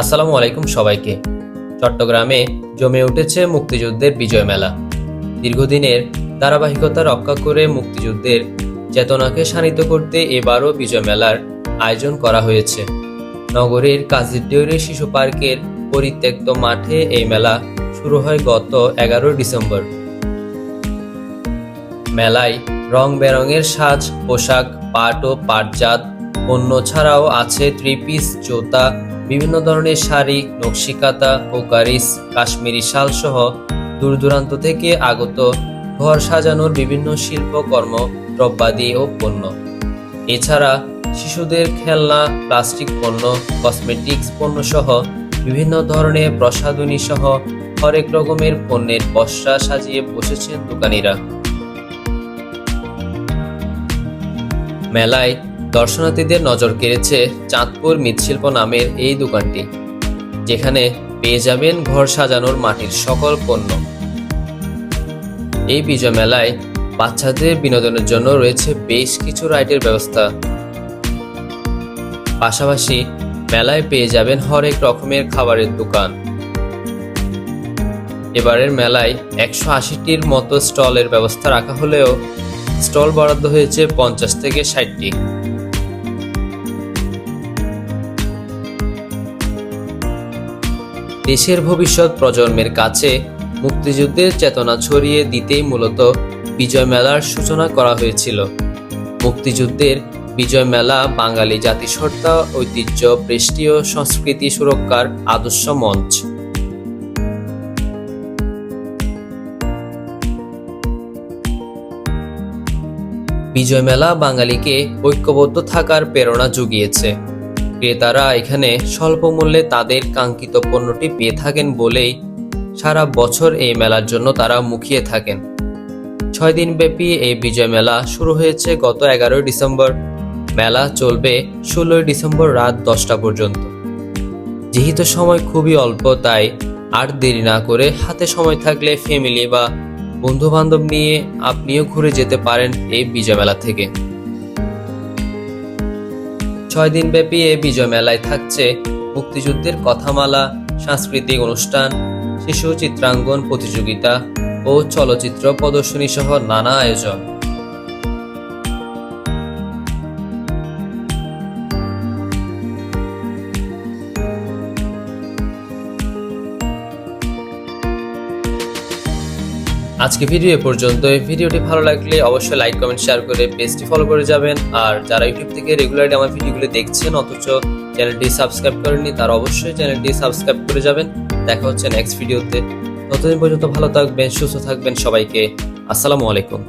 আসসালামু আলাইকুম সবাইকে। চট্টগ্রামে জমে উঠেছে মুক্তিযুদ্ধের বিজয় মেলা। দীর্ঘদিনের ধারাবাহিকতা রক্ষা করে মুক্তিযুদ্ধের চেতনাকে শানিত করতে এবারও বিজয় মেলার আয়োজন করা হয়েছে। নগরীর কাজিরডিউরি শিশু পার্কের পরিত্যক্ত মাঠে এই মেলা শুরু হয় গত এগারোই ডিসেম্বর। মেলায় রং বেরঙের সাজ, পোশাক, পাট ও পাটজাত পণ্য ছাড়াও আছে থ্রি পিস জুতা বিভিন্ন ধরনের শাড়ি, নকশিকাতা, কোকারিস, কাশ্মীরি শাল সহ দূর দূরান্ত থেকে আগত ঘর সাজানোর বিভিন্ন শিল্পকর্ম দ্রব্যাদি ও পণ্য। এছাড়া শিশুদের খেলনা, প্লাস্টিক পণ্য, কসমেটিক্স পণ্য সহ বিভিন্ন ধরনের প্রসাধনী সহ হরেক রকমের পণ্যের পসরা সাজিয়ে বসেছেন দোকানিরা। মেলায় দর্শনার্থীদের নজর কেড়েছে চাঁদপুর মৃৎশিল্প নামের এই দোকানটি, যেখানে পেয়ে যাবেন ঘর সাজানোর মাটির সকল পণ্য। এই বিজয় মেলায় বাচ্চাদের বিনোদনের জন্য রয়েছে বেশ কিছু রাইডের ব্যবস্থা। পাশাপাশি মেলায় পেয়ে যাবেন হরেক রকমের খাবারের দোকান। এবারের মেলায় একশো আশিটির মতো স্টলের ব্যবস্থা রাখা হলেও স্টল বরাদ্দ হয়েছে পঞ্চাশ থেকে ষাটটি। দেশের ভবিষ্যৎ প্রজন্মের কাছে মুক্তিযুদ্ধের চেতনা ছড়িয়ে দিতেই মূলত বিজয় মেলার সূচনা করা হয়েছিল। মুক্তিযুদ্ধের বিজয় মেলা বাঙালি জাতিসত্তা, ঐতিহ্য পৃষ্টি ও সংস্কৃতি সুরক্ষার আদর্শ মঞ্চ। বিজয় মেলা বাঙালিকে ঐক্যবদ্ধ থাকার প্রেরণা জুগিয়েছে। ক্রেতারা এখানে স্বল্প মূল্যে তাদের কাঙ্ক্ষিত পণ্যটি পেয়ে থাকেন বলেই সারা বছর এই মেলার জন্য তারা মুখিয়ে থাকেন। ছয় দিন ব্যাপী এই বিজয় মেলা শুরু হয়েছে গত এগারোই ডিসেম্বর। মেলা চলবে ষোলোই ডিসেম্বর রাত দশটা পর্যন্ত। যেহেতু সময় খুবই অল্প, তাই আর দেরি না করে হাতে সময় থাকলে ফ্যামিলি বা বন্ধু বান্ধব নিয়ে আপনিও ঘুরে যেতে পারেন এই বিজয় মেলা থেকে। ছয় দিন ব্যাপী এই বিজয় মেলায় থাকছে মুক্তিযুদ্ধের কথামালা, সাংস্কৃতিক অনুষ্ঠান, শিশু চিত্রাঙ্গন প্রতিযোগিতা ও চলচ্চিত্র প্রদর্শনী সহ নানা আয়োজন। আজকে ভিডিও এ পর্যন্ত এই ভিডিওটি ভালো লাগলে অবশ্যই লাইক কমেন্ট শেয়ার করে পেজটি ফলো করে যাবেন। আর যারা ইউটিউব থেকে রেগুলারলি আমার ভিডিওগুলো দেখছেন, অথচ চ্যানেলটি সাবস্ক্রাইব করেননি, তারা অবশ্যই চ্যানেলটি সাবস্ক্রাইব করে যাবেন। দেখা হচ্ছে নেক্সট ভিডিওতে ততদিন পর্যন্ত ভালো থাকবেন, সুস্থ থাকবেন সবাইকে। আসসালামু আলাইকুম।